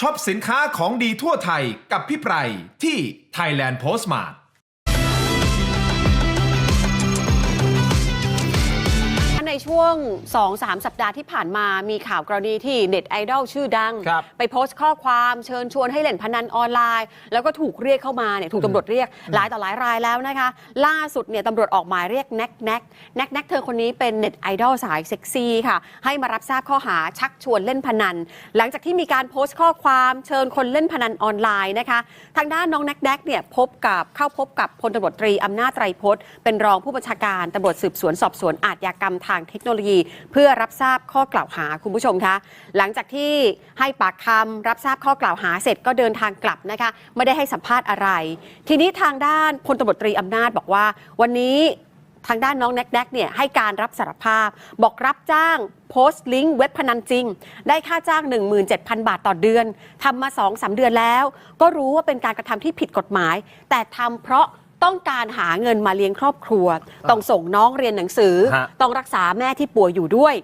ช็อปสินค้าของดีทั่วไทยกับพี่ไพรที่ Thailand Postmart ช่วง 2-3 สัปดาห์ที่ผ่านมามีข่าวกรณีที่เน็ตไอดอลชื่อดัง ครับไปโพสต์ข้อความเชิญชวนให้เล่นพนันออนไลน์ แล้วก็ถูกเรียกเข้ามาเนี่ยถูกตำรวจเรียกหลายต่อหลายรายแล้วนะคะ ล่าสุดเนี่ยตำรวจออกหมายเรียกแน็กแน็กแน็กแน็กเธอคนนี้เป็นเน็ตไอดอลสายเซ็กซี่ค่ะ ให้มารับทราบข้อหาชักชวนเล่นพนัน หลังจากที่มีการโพสต์ข้อความเชิญคนเล่นพนันออนไลน์นะคะ ทางด้านน้องแน็กแน็กเนี่ยพบกับเข้าพบกับพลตำรวจตรีอำนาจไตรพจน์เป็นรองผู้บัญชาการตำรวจสืบสวนสอบสวนอาชญากรรมทางเทคโนโลยี เพื่อรับทราบข้อกล่าวหาคุณผู้ชมคะหลังจากที่ให้ปากคำรับทราบข้อกล่าวหาเสร็จก็เดินทางกลับนะคะไม่ได้ให้สัมภาษณ์อะไร ทีนี้ทางด้านพลตำรวจตรีอำนาจบอกว่า วันนี้ทางด้านน้องแน็กแน็กเนี่ยให้การรับสารภาพ บอกรับจ้างโพสต์ลิงก์เว็บพนันจริง ได้ค่าจ้าง 17,000 บาทต่อเดือนทำมา 2-3 เดือนแล้ว ก็รู้ว่าเป็นการกระทำที่ผิดกฎหมาย แต่ทำเพราะ ต้องการหาเงินมาเลี้ยงครอบครัว ต้องส่งน้องเรียนหนังสือ ฮะ ต้องรักษาแม่ที่ป่วยอยู่ด้วย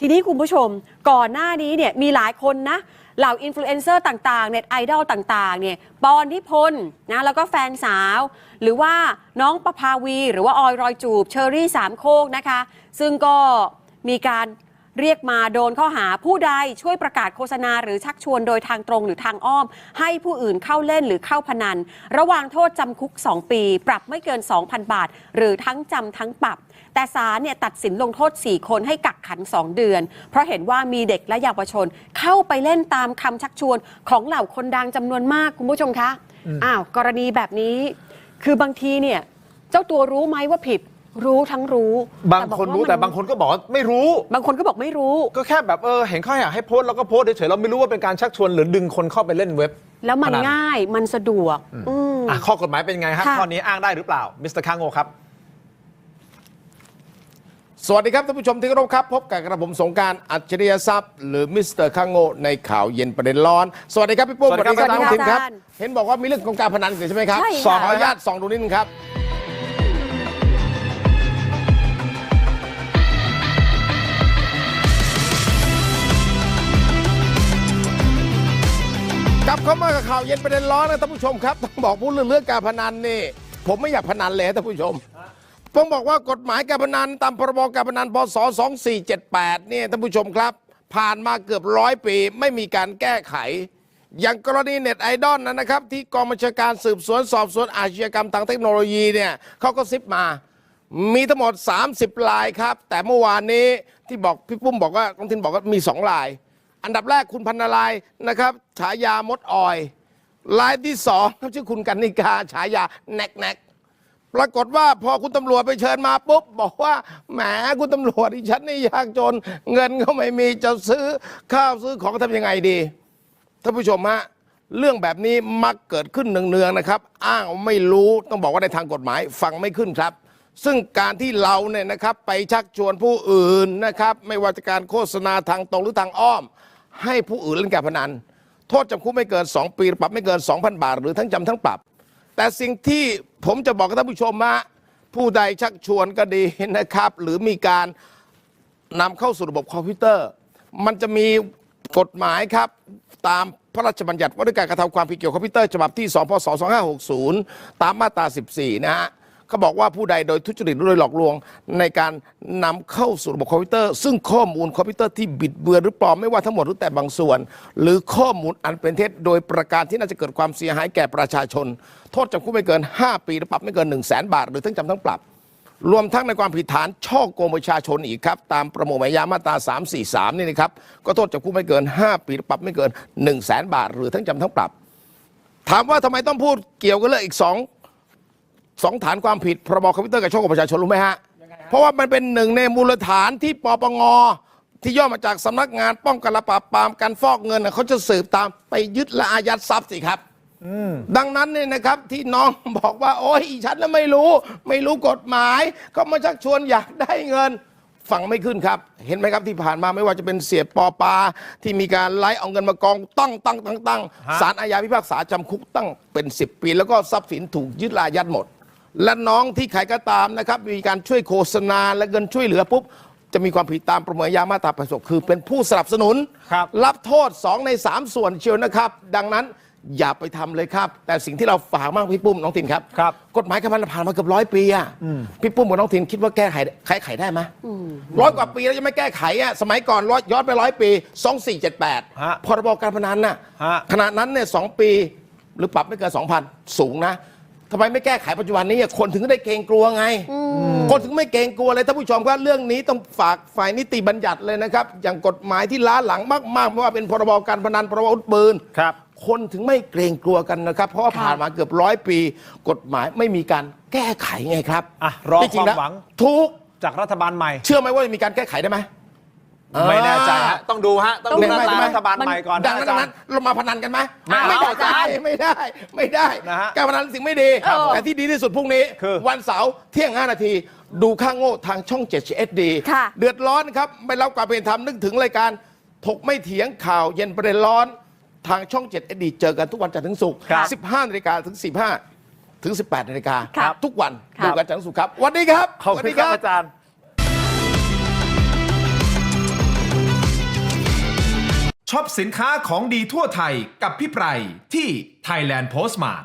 ทีนี้คุณผู้ชมก่อนหน้านี้เนี่ยมีหลายคนนะ เหล่าอินฟลูเอนเซอร์ต่างๆ เน็ตไอดอลต่างๆเนี่ยปอนทิพลนะแล้วก็แฟนสาว หรือว่าน้องประภาวี หรือว่าออยรอยจูบเชอรี่สามโคกนะคะ ซึ่งก็มีการ เรียกมาโดนข้อหาผู้ใดช่วยประกาศโฆษณาหรือชักชวนโดยทางตรงหรือทางอ้อม ให้ผู้อื่นเข้าเล่นหรือเข้าพนัน ระหว่างโทษจำคุก 2 ปี ปรับไม่เกิน 2,000 บาท หรือทั้งจำทั้งปรับ แต่ศาลเนี่ยตัดสินลงโทษ 4 คนให้กักขัง 2 เดือน เพราะเห็นว่ามีเด็กและเยาวชน เข้าไปเล่นตามคำชักชวนของเหล่าคนดังจำนวนมากคุณผู้ชมคะอ้าวกรณีแบบนี้ คือบางทีเนี่ยเจ้าตัวรู้ไหมว่าผิด รู้ทั้งรู้บางคนรู้อกว่แต่บางคนก็บอกว่าไม่รู้ บางคนก็บอกไม่รู้ ก็แค่แบบเออเห็นเขาอยากให้โพสต์แล้วก็โพสต์เฉยๆเราไม่รู้ว่าเป็นการชักชวนหรือดึงคนเข้าไปเล่นเว็บ แล้วมันพนันง่ายมันสะดวกอืมอะข้อกฎหมายเป็นไงครับค่ะข้อนี้อ้างได้หรือเปล่ามิสเตอร์คางโงครับสวัสดีครับท่านผู้ชมที่เคารพครับ พบกับกระผมสงกรารอัจฉริยทรัพย์ หรือมิสเตอร์คางโงในข่าวเย็นประเด็นร้อน สวัสดีครับพี่ปุ้มสวัสดีครับน้องทิมครับอาจารย์เห็นบอกว่ามีเรื่องของการพนันอยู่ใช่ไหมครับใช่ค่ะสองขออนุญาตส่องดูนิดนึงครับ เข้ามากับข่าวเย็นประเด็นร้อนนะท่านผู้ชมครับ ต้องบอกพูดเรื่องเรื่องการพนันนี่ ผมไม่อยากพนันเลยท่านผู้ชม ต้องบอกว่ากฎหมายการพนันตามพรบการพนันพศ 2478 เนี่ยท่านผู้ชมครับ ผ่านมาเกือบร้อยปี ไม่มีการแก้ไข อย่างกรณีเน็ตไอดอลนะนะครับ ที่กองบัญชาการสืบสวนสอบสวนอาชญากรรมทางเทคโนโลยีเนี่ยเขาก็ซิปมา มีทั้งหมด 30 ลายครับ แต่เมื่อวานนี้ที่บอกพี่ปุ้มบอกว่าต้องทินบอกว่ามี 2 ลาย อันดับแรกคุณพันนารายนะครับ ฉายามดออยลายที่สองครับชื่อคุณกันนิกาฉายาแนกแนกปรากฏว่าพอคุณตำรวจไปเชิญมาปุ๊บ บอกว่าแหมคุณตำรวจดิฉันนี่ยากจน เงินก็ไม่มีจะซื้อข้าวซื้อของทำยังไงดีท่านผู้ชมฮะเรื่องแบบนี้มักเกิดขึ้นเนืองๆนะครับ อ้างว่าไม่รู้ต้องบอกว่าในทางกฎหมายฟังไม่ขึ้นครับ ซึ่งการที่เราเนี่ยนะครับไปชักชวนผู้อื่นนะครับ ไม่ว่าจะการโฆษณาทางตรงหรือทางอ้อม ให้ผู้อื่นเล่นการพนัน โทษจำคุกไม่เกิน 2 ปีปรับไม่เกิน 2,000 บาท หรือทั้งจำทั้งปรับ แต่สิ่งที่ผมจะบอกกับท่านผู้ชมฮะผู้ใดชักชวนก็ดีนะครับ หรือมีการนำเข้าสู่ระบบคอมพิวเตอร์ มันจะมีกฎหมายครับตามพระราชบัญญัติว่าด้วยการกระทำความผิดเกี่ยวกับคอมพิวเตอร์ฉบับที่ 2 พศ 2560 ตามมาตรา 14 นะฮะ เขาบอกว่าผู้ใดโดยทุจริตหรือโดยหลอกลวง ในการนำเข้าสู่ระบบคอมพิวเตอร์ ซึ่งข้อมูลคอมพิวเตอร์ที่บิดเบือนหรือปลอมไม่ว่าทั้งหมดหรือแต่บางส่วน หรือข้อมูลอันเป็นเท็จโดยประการที่น่าจะเกิดความเสียหายแก่ประชาชน โทษจำคุกไม่เกิน 5 ปีหรือปรับไม่เกิน 1 0 0 0 0แบาท หรือทั้งจำทั้งปรับ รวมทั้งในความผิดฐานช่อโกงประชาชนอีกครับ ตามประมวลกฎหมายยามาตรา343 นี่นะครับก็โทษจำคุกไม่เกิน 5 ปีหรือปรับไม่เกิน 1 0 0 0 0แบาท หรือทั้งจำทั้งปรับ ถามว่าทำไมต้องพูดเกี่ยวกันเรื่องอีกสอง สองฐานความผิดพรบคอมพิวเตอร์กับช่อโกงประชาชนรู้ไหมฮะ เพราะว่ามันเป็นหนึ่งในมูลฐานที่ปปงที่ย่อมาจากสำนักงานป้องกันและปราบปรามการฟอกเงินน่ะเขาจะสืบตามไปยึดและอายัดทรัพย์สิครับ ดังนั้นเนี่ยนะครับที่น้องบอกว่า โอ้ยอีฉันน่ะไม่รู้ ไม่รู้กฎหมาย ก็มาชักชวนอยากได้เงิน ฟังไม่ขึ้นครับ เห็นไหมครับที่ผ่านมาไม่ว่าจะเป็นเสียปอปา ที่มีการไล่เอาเงินมากองตั้งตั้งตั้งตั้งฮะ ศาลอาญาพิพากษาจำคุกตั้งเป็น 10 ปี แล้วก็ทรัพย์สินถูกยึดลายัดหมด และน้องที่ใครก็ตามนะครับ มีการช่วยโฆษณาและเงินช่วยเหลือปุ๊บ จะมีความผิดตามประมวลยามาตราประสบคือเป็นผู้สนับสนุนครับรับโทษ 2 ใน 3 ส่วนเชียวนะครับ ดังนั้นอย่าไปทำเลยครับ แต่สิ่งที่เราฝากมากพี่ปุ้มน้องตินครับ ครับ กฎหมายกำลังผ่านมาเกือบร้อยปีอะพี่ปุ้มกับน้องตินคิดว่าแก้ไขไขไขได้ไหมร้อยกว่าปีแล้วยังไม่แก้ไขอะสมัยก่อนร้อยย้อนไปร้อยปี2478ฮะพรบการพนันน่ะฮะ ขณะนั้นเนี่ยสองปีหรือปรับไม่เกิน2,000 สูงนะ ทำไมไม่แก้ไขปัจจุบันนี้อะคนถึงได้เกรงกลัวไง คนถึงไม่เกรงกลัวเลยท่านผู้ชมครับเรื่องนี้ต้องฝากฝ่ายนิติบัญญัติเลยนะครับ อย่างกฎหมายที่ล้าหลังมากๆไม่ว่าเป็นพรบการพนันพรบอาวุธปืน ครับ คนถึงไม่เกรงกลัวกันนะครับ เพราะว่าค่ะผ่านมาเกือบร้อยปี กฎหมายไม่มีการแก้ไขไงครับอะรอจงๆแล้ความหวังทุกจากรัฐบาลใหม่ เชื่อไหมว่าจะมีการแก้ไขได้ไหม ไม่แน่ใจฮะต้องดูฮะ ต้องดูต้องดูหน้าใช่ตาไหมรัฐบาลใหม่ก่อนดังนั้นอาดัจางรนั้นย์เรามาพนันกันไหมไม่เอาได้อาจารย์ไม่ได้ไม่ได้นะฮะการพนันสิ่งไม่ดีครับแต่ที่ดีที่สุดพรุ่งนี้คือวันเสาร์เที่ยง 5 นาที ดูข้างโง่ทางช่อง 7 HD ค่ะเดือดร้อนครับไม่รับความเป็นธรรมนึกถึงรายการถกไม่เถียงข่าวเย็นประเด็นร้อนทางช่อง 7 HD เจอกันทุกวันจันทร์ถึงศุกร์ครับ15นาฬิกาถึง 15 ถึง 18นาฬิกาครับทุกวันครับดูกันจันทร์ถึงศุกร์ครับวันนี้ครับขอบสวัสคุณดีครับอาจารย์ ช็อปสินค้าของดีทั่วไทยกับพี่ไพรที่ Thailand Postmart